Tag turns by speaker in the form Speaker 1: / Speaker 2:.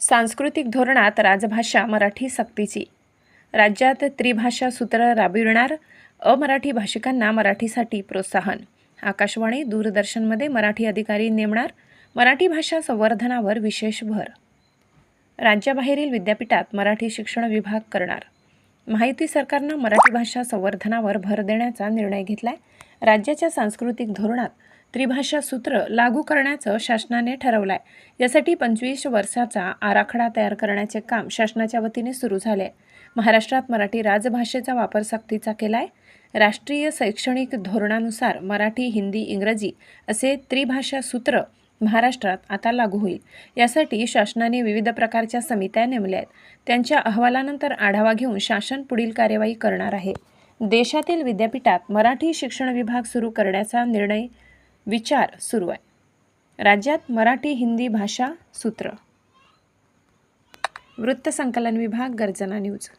Speaker 1: सांस्कृतिक धोरणात राजभाषा मराठी सक्तीची. राज्यात त्रिभाषा सूत्र राबविणार अमराठी भाषिकांना मराठीसाठी प्रोत्साहन. आकाशवाणी दूरदर्शनमध्ये मराठी अधिकारी नेमणार मराठी भाषा संवर्धनावर विशेष भर. राज्याबाहेरील विद्यापीठात मराठी शिक्षण विभाग करणार. माहिती सरकारनं मराठी भाषा संवर्धनावर भर देण्याचा निर्णय घेतला आहे राज्याच्या सांस्कृतिक धोरणात त्रिभाषा सूत्र लागू करण्याचं शासनाने ठरवलं आहे यासाठी पंचवीस वर्षाचा आराखडा तयार करण्याचे काम शासनाच्या वतीने सुरू झाले. आहे महाराष्ट्रात मराठी राजभाषेचा वापर सक्तीचा केला आहे राष्ट्रीय शैक्षणिक धोरणानुसार मराठी हिंदी इंग्रजी असे त्रिभाषा सूत्र महाराष्ट्रात आता लागू होईल. यासाठी शासनाने विविध प्रकारच्या समित्या नेमल्या आहेत त्यांच्या अहवालानंतर आढावा घेऊन शासन पुढील कार्यवाही करणार आहे. देशातील विद्यापीठात मराठी शिक्षण विभाग सुरू करण्याचा निर्णय विचार सुरू आहे. राज्यात मराठी हिंदी भाषा सूत्र. वृत्तसंकलन विभाग गर्जना न्यूज.